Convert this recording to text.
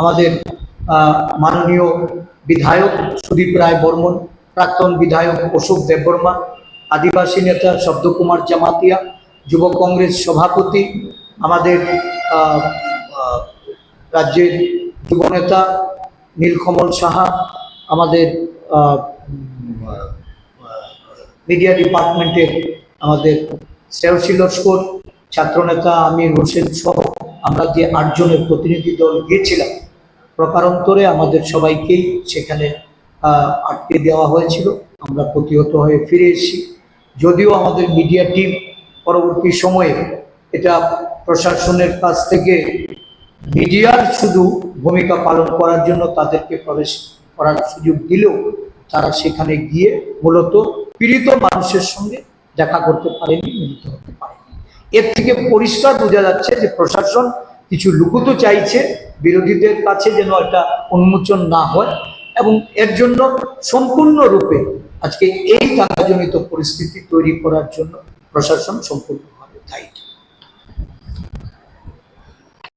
আমাদের মাননীয় বিধায়ক সুদীপ রায় বর্মন, প্রাক্তন বিধায়ক অশোক দেববর্মা, আদিবাসী নেতা শব্দকুমার জামাতিয়া, যুব কংগ্রেস সভাপতি, আমাদের রাজ্যের যুবনেতা নীলকমল সাহা, আমাদের মিডিয়া ডিপার্টমেন্টের আমাদের শ্রেয়সী লস্কর, ছাত্রনেতা আমির হোসেন সহ আমরা যে আটজনের প্রতিনিধি দল গিয়েছিলাম প্রকারান্তরে আমাদের সবাইকেই সেখানে আটকে দেওয়া হয়েছিল। আমরা প্রতিহত হয়ে ফিরে এসেছি। যদিও আমাদের মিডিয়া টিম পরবর্তী সময়ে এটা প্রশাসনের কাছ থেকে মিডিয়ার শুধু ভূমিকা পালন করার জন্য তাদেরকে প্রবেশ করার সুযোগ দিলেও তারা সেখানে গিয়ে মূলত পীড়িত মানুষের সঙ্গে দেখা করতে পারেনি, মিলিত হতে পারেনি। এর থেকে পরিষ্কার বোঝা যাচ্ছে যে প্রশাসন কিছু লুকুতো চাইছে, বিরোধীদের কাছে যেন এটা উন্মোচন না হয় এবং এর জন্য সম্পূর্ণরূপে আজকে এই দাঙ্গাজনিত পরিস্থিতি তৈরি করার জন্য প্রশাসন সম্পূর্ণভাবে দায়ী।